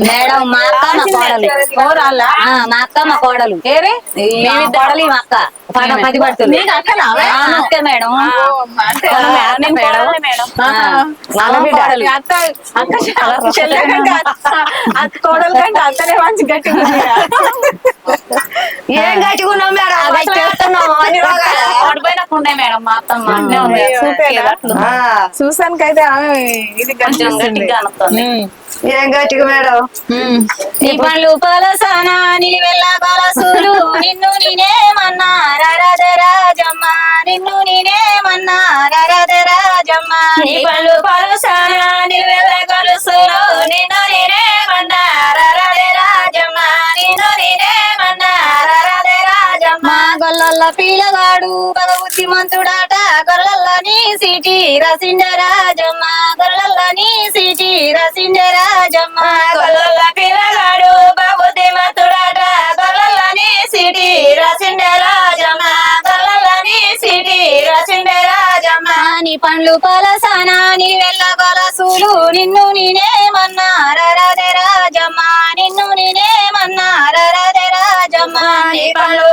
Madam మా అక్క మా కోడలు. మా అక్క మా కోడలు. మా కోడలు ఈ మా అక్క. పద పడుతుంది అక్కే మేడం. కోడలే కంటే అత్తనే మంచి కదా. ఏం గట్టుకున్నాం మేడం? అవి చేస్తున్నాం మేడం మా అత్తమ్మ. చూసానికైతే ఆమె ఇది గట్టిగా అనుకుంది ఏం గట్టుకు మేడం? నీ పండ్లు పలసానా నిలువెల్ల పలసులు నిన్ను నేనేమన్నా రారాధే రాజమ్మ నిన్ను నేనేమన్నా రాజమ్మ. నీ పండ్లు పలసానా పిల్లగాడు పద బుద్ధిమంతుడాట. గొల్లల్ల సిటి సిటీ రసిండే రాజమ్మ. గొల్లల్ల నీ సిటీ రాజమ్మ. గొల్లల్ల పిల్లగాడు బుద్ధిమంతుడాట. గొల్లల్ల సిటి సిటీ రసిండే రాజమ్మ. గొల్లల్ల నీ సిటీ రాజమ్మ. నీ పండ్లు పలసనా నీ వెళ్ళ పలసులు నిన్ను నేనేమన్నా రారాధే రాజమ్మ. నిన్ను నేనేమన్నా రారాధే రాజమ్మ. నీ పండ్లు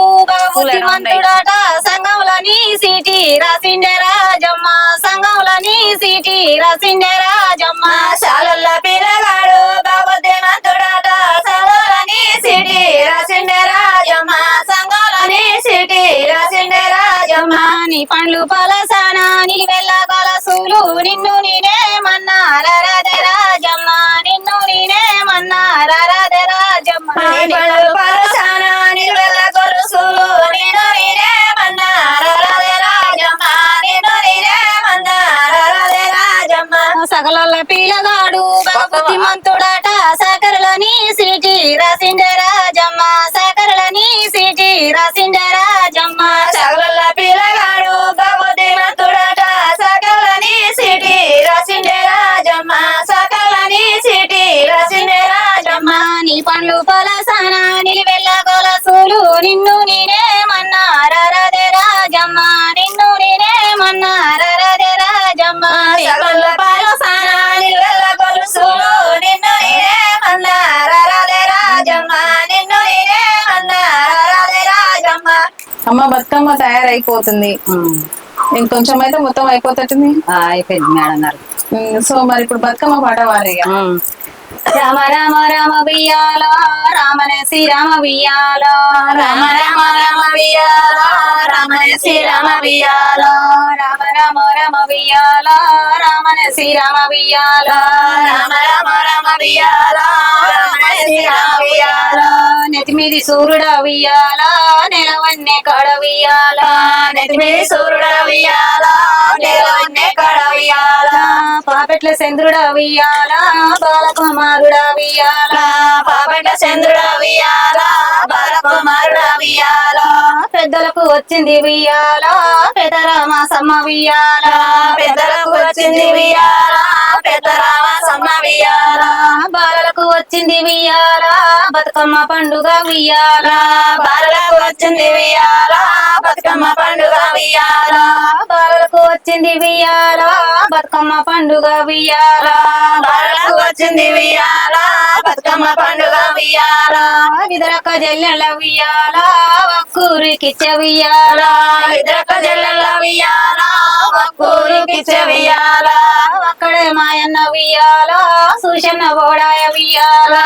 పిల్లగాడు బుద్ధిమంతుడాట. సంఘంలో నీ సీటి రాసిండే రాజమ్మ. సంఘంలో నీ సీటి రాసిండే రాజమ్మ. శాలల్ల పిల్లగాడు బుద్ధిమంతుడాట సంఘంలో నీ సీటి రాసిండే రాజమ్మ. సంఘంలో నీ సీటి రాసిండే రాజమ్మ. నీ పండ్లు పలసానా బుద్ధిమంతుడట సకరులని సీటి రాసిండే రాజమ్మ. సకరులని సీటి రాసిండే రాజమ్మ. సకల పిల్ల అమ్మ బతుకమ్మ తయారైపోతుంది. ఇంకొంచెం అయితే మొత్తం అయిపోతట్టుంది. అయిపోయింది మేడం గారు. సో మరి ఇప్పుడు బతుకమ్మ పాట వారి రామ రామ రామ వియ్యాల రామనే శ్రీరామ వియ్యాల రామ రామ రామ వియ్యాల రామనే శ్రీరామ వియ్యాల రామ రామ రామ వియ్యాల రామనే శ్రీరామ వియ్యాల రామ రామ రామ వియ్యాల రామనే శ్రీరామ వియ్యాల నెతి మీది నెలవన్నే కడ వియ్యాల నెతి మీది సూర్యుడ నెలవన్నే కడ వియ్యాల పాపెట్ల చంద్రుడ వియ్యాల బాలకుమారుడ వియ్యాల పాపెట్ల చంద్రుడ వియ్యాల పెద్దలకు వచ్చింది వియ్యాల పెద్దరామ సమ్మ వియ్యాల పెద్దలకు వచ్చింది వియ్యాల పెద్దరామ సమ్మ వియ్యాల బాలలకు వచ్చింది వియ్యాల బతుకమ్మ పండుగ వియ్యాల బాలలకు వచ్చింది వియ్యాల బతుకమ్మ పండుగ వియ్యాల వచ్చింది వియ్యాల? బతుకమ్మ పండుగ వియ్యాల? బాలలకు వచ్చింది వియ్యాల? బతుకమ్మ పండుగ వియ్యాల? విదరక జల్లెల వియ్యాల? ఒక్కూరికిచ్చ వియ్యాల? విదరక జల్లెల వియ్యాల? ఒక్కూరికిచ్చ వియ్యాల? ఒక్కడే మాయన్న వియ్యాల? సూచన బోడాయ వియ్యాల?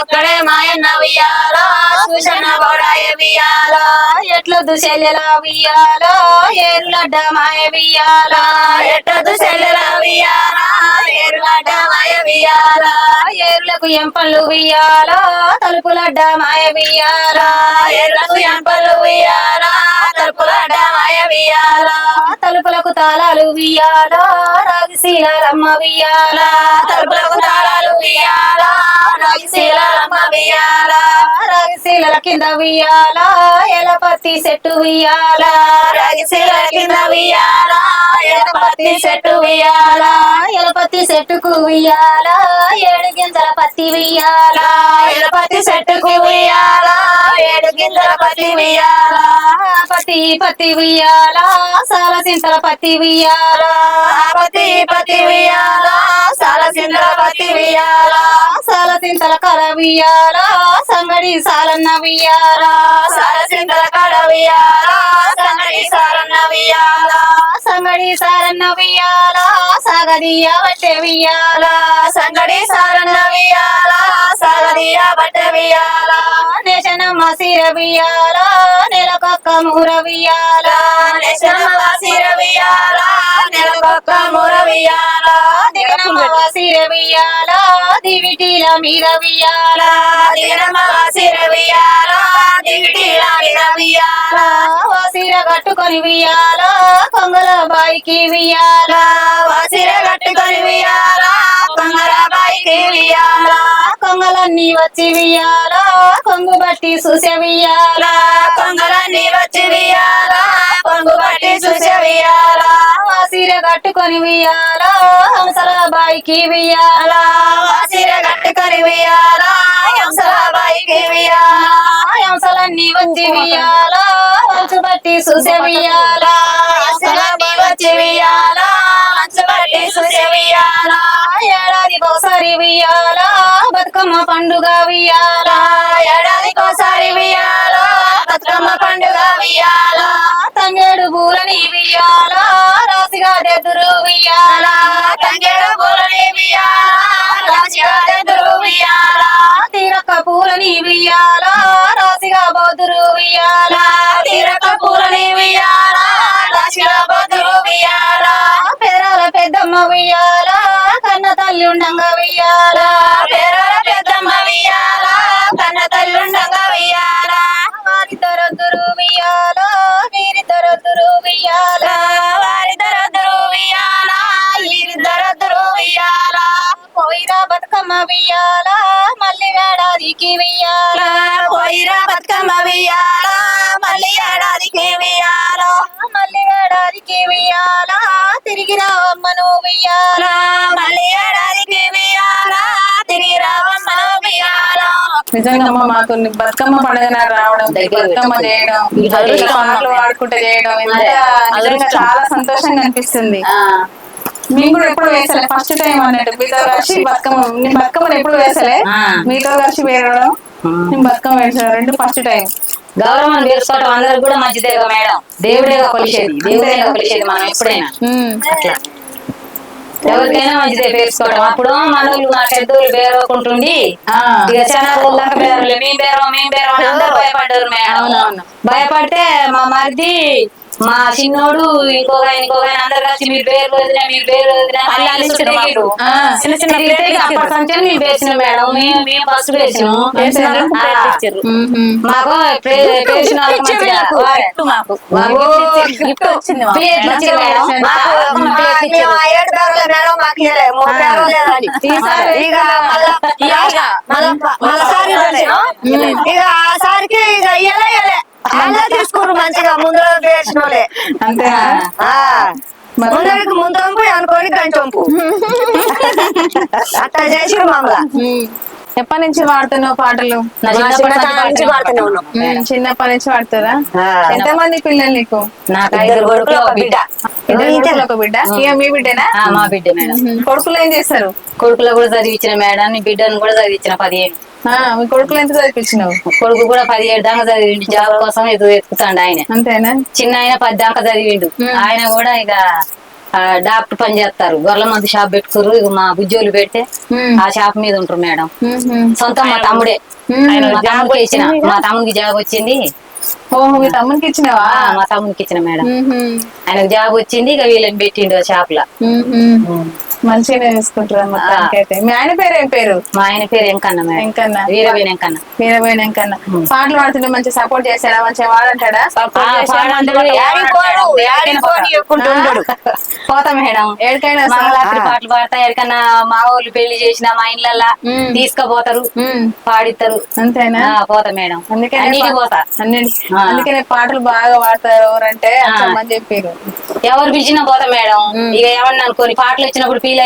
ఒక్కడే మాయన్న వియ్యాల? సూచన బోడాయ వియ్యాల? ఎట్ల దుశల్యల వియ్యాల? ఎర్లడ్డ మాయ వియ్యాల? ఎట్ల దుశల్యల వియ్యాల? ఎర్లడ్డ మాయ వియ్యాల? ఏర్లకు ఎంపళ్ళు వియ్యాల? తలుపులడ్డ మాయ వియ్యాల? ఏర్లకు ఎంపళ్ళు వియ్యాల? తలుపుల మాయ వియాలా తలుపులకు తాళాలు వియాలా రాగిశీలమ్మ వియాలా తలుపులకు తాళాలు వియాలా రాగిశీలమ్మ వియాలా రాగి రాగిశీలల కింద వియాలా ఎలపత్తి చెట్టు వియాలా రాగిశీల కింద వియాలా ఎలపత్తి చెట్టు వియాలా ఎలపత్తి చెట్టుకు వియాలా ఏడు గింజల పత్తి వియాలా ఎలపతి చెట్టుకు వియాలా ఏడు గింజల పత్తి వియాలా పత్తి పత్తి ఉయ్యాల సాల సింతల పత్తి ఉయ్యాల పతి పతి ఉయ్యాల, సాల సింతల పతి ఉయ్యాల. సాల సింతల కర ఉయ్యాల సంగడి సాలన్న ఉయ్యాల సాల సింతల కడ ఉయ్యాల, సంగడి సారన్న ఉయ్యాల. సంగడి సారన్న ఉయ్యాల సాగదియ వట్టె ఉయ్యాల సంగడి సారన్న ఉయ్యాల, నేషనమ్మ సిర ఉయ్యాల నెలకొక్క మూర ఉయ్యాల నేషనమ్మ సిర ఉయ్యాల, నెలకొక్క మూర ఉయ్యాల. దిగనమ్మ సిర ఉయ్యాల దివిటీల మీద ఉయ్యాల దిగనమ్మ సిర కట్టుకొని ఉయ్యాల కొంగల బాయికి ఉయ్యాల వాసిర కట్టుకొని ఉయ్యాల, కొంగరాబాయికి కొంగలన్నీ వచ్చి వియాలా కొంగు బట్టి చూసే కొంగలన్నీ వచ్చి వియాలా కొంగు బట్టి చూసే సీర కట్టుకొని వియాలా హంసల బాయికి వియాలా సీర కట్టుకొని వియాలా హంసల బాయికి వియాలా హంసలన్నీ వచ్చి వియాలా వంచు బట్టి చూసే ఉయ్యాల హంసలన్నీ వచ్చి ఉయ్యాల, ఒకసారి బతుకమ్మ పండుగ ఉయ్యాల ఏడాదికోసారి ఉయ్యాల, బతుకమ్మ పండుగ ఉయ్యాల. తంగేడు పూలని ఉయ్యాల రాసిగా దెదురు ఉయ్యాల తంగేడు పూలని ఉయ్యాల, రాశిగా ఎదురు ఉయ్యాల. తీరక్క పూలని ఉయ్యాల రాసిగా బోదురు ఉయ్యాల తీరక పూలని ఉయ్యాల, రాశిగా బతురు వియాలా పేరాల పెద్దమ్మ ఉయ్యాల కన్న తల్లి ఉండంగా ఉయ్యాల పేరాల పెద్దమ్మ వెయ్యాలా? కన్న తల్లుండగా ఉయ్యాల. వారిద్దరొద్దురు వెయ్యాలో? వీరిద్దరొద్దురు ఉయ్యాల వెయ్యాలి నిజంగా మాకు బతుకమ్మ పండుగ రావడం బతుకమ్మ చేయడం పాటలు చేయడం నిజంగా చాలా సంతోషంగా అనిపిస్తుంది. మేము కూడా ఎప్పుడు వేసలే ఫస్ట్ టైం అన్నట్టు. మీతో కలిసి బతుకమ్మ నేను బతుకమ్మలు ఎప్పుడు వేసలే? మీతో కలిసి వేయడం నేను బతుకమ్మ వేసా రెండు ఫస్ట్ టైం. గౌరవం తెలుసుకోవటం అందరికి కూడా మంచిదే మేడం. దేవుడేగా కొలిసేది దేవుడేగా కొలిసేది మనం ఎప్పుడైనా. అట్లా. ఎవరికైనా మంచిదే పేర్చుకోవడం అప్పుడు మనోళ్ళు మా పెద్దోళ్ళు బేరవకుంటుండి. ఇక చాలా రోజుల దాకా బేరలే మేము బేరం మేము బేరం అందరూ భయపడ్డారు మేడం. భయపడితే మా మరిది మా చిన్నోడు ఇంకొక ఆయన అందరు కలిసి మీరు పేరు వదిలే మీరు పేరు. ఆ. చిన్న చిన్న ప్లేట్ అప్పటి నుంచి మేము పేర్చినాం మేడం. మేము మేము ఫస్ట్ పేర్చినాం. మాకు. ప్రే- పేర్చిన ఇక ఆ సారికి ఇక ఇయ్యలే ఇయ్యలే. అలా తీసుకున్నారు మంచిగా ముందు వేసిన వాళ్ళే అంతేనా. ముందరికి ముందొంపు అనుకోని గంటొంపు అట్లా చేసి మమ్మల్ని ఎప్పటి నుంచి వాడుతున్నావు పాటలు? చిన్నప్పటి నుంచి వాడుతారా? ఆ. ఎంతమంది పిల్లలు నీకు? కొడుకులు ఒక బిడ్డ. మీ బిడ్డనా? మా బిడ్డ మేడం. కొడుకులు ఏం చేస్తారు? కొడుకులు కూడా చదివించిన మేడం నీ బిడ్డను కూడా చదివించిన పదిహేను. మీ కొడుకులు ఎంత చదివించినావు కొడుకు కూడా పదిహేడు దాకా చదివిండు. జాబ్ కోసం ఎదురు ఎత్తుకుతాండు ఆయన. అంతేనా? చిన్న ఆయన పది దాకా చదివిండు. ఆయన కూడా ఇక డాక్టర్ పని చేస్తారు. గొర్రెల మందు షాప్ పెట్టుకురు ఇక మా బుజ్జోలు పెడితే. ఆ షాప్ మీద ఉంటారు మేడం. సొంతం మా తమ్ముడే. ఆయన మా తమ్ముడికి ఇచ్చిన. మా తమ్ముడికి జాబ్ వచ్చింది. ఓహో మీ తమ్మునికి ఇచ్చినావా? మా తమ్ముడికి ఇచ్చిన మేడం. ఆయనకు జాబ్ వచ్చింది. ఇక వీళ్ళని పెట్టిండు ఆ షాప్లో. మంచిగానే చూసుకుంటారు మొత్తానికి అయితే మీ ఆయన పేరు ఏం పేరు? మా ఆయన పేరు ఎంకన్న మేడం. వెంకన్న. వీరవీణ ఎంకన్న వీరపోయిన వెంకన్న. పాటలు పాడుతుంటే మంచి సపోర్ట్ చేస్తాడా మంచిగా వాడంటాడా. పోతా మేడం. మంగళాత్రి పాటలు పాడతా ఎక్కడన్నా మా వాళ్ళు పెళ్ళి చేసిన మా ఇండ్లల్లా. తీసుకుపోతారు. పాడిస్తారు. అంతేనా? పోతా మేడం. అందుకే పోతా. అందుకనే పాటలు బాగా పాడతారు ఎవరంటే. అంతమంది చెప్పారు. ఎవరు పిలిచినా పోతా మేడం. ఇక ఏమన్నా అనుకోని పాటలు వచ్చినప్పుడు ఫీల్.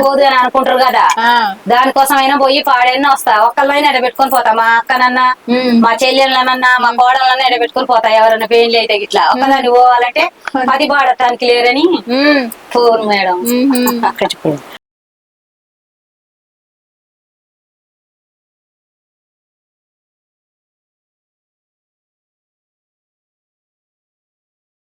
పోదు అని అనుకుంటారు కదా. ఆ. దానికోసం అయినా పోయి పాడైనా వస్తా. ఒక్కళ్ళైనా ఎడ పెట్టుకొని పోతా మా అక్కనన్నా. మా చెల్లెళ్ళనన్నా మా కోడళ్ళన్నా ఎడ పెట్టుకొని పోతా. ఎవరైనా పెళ్ళి అయితే ఇట్లా ఒక్కదాన్ని పోవాలంటే పది పాడటానికి లేరని. Phone madam. అక్కడ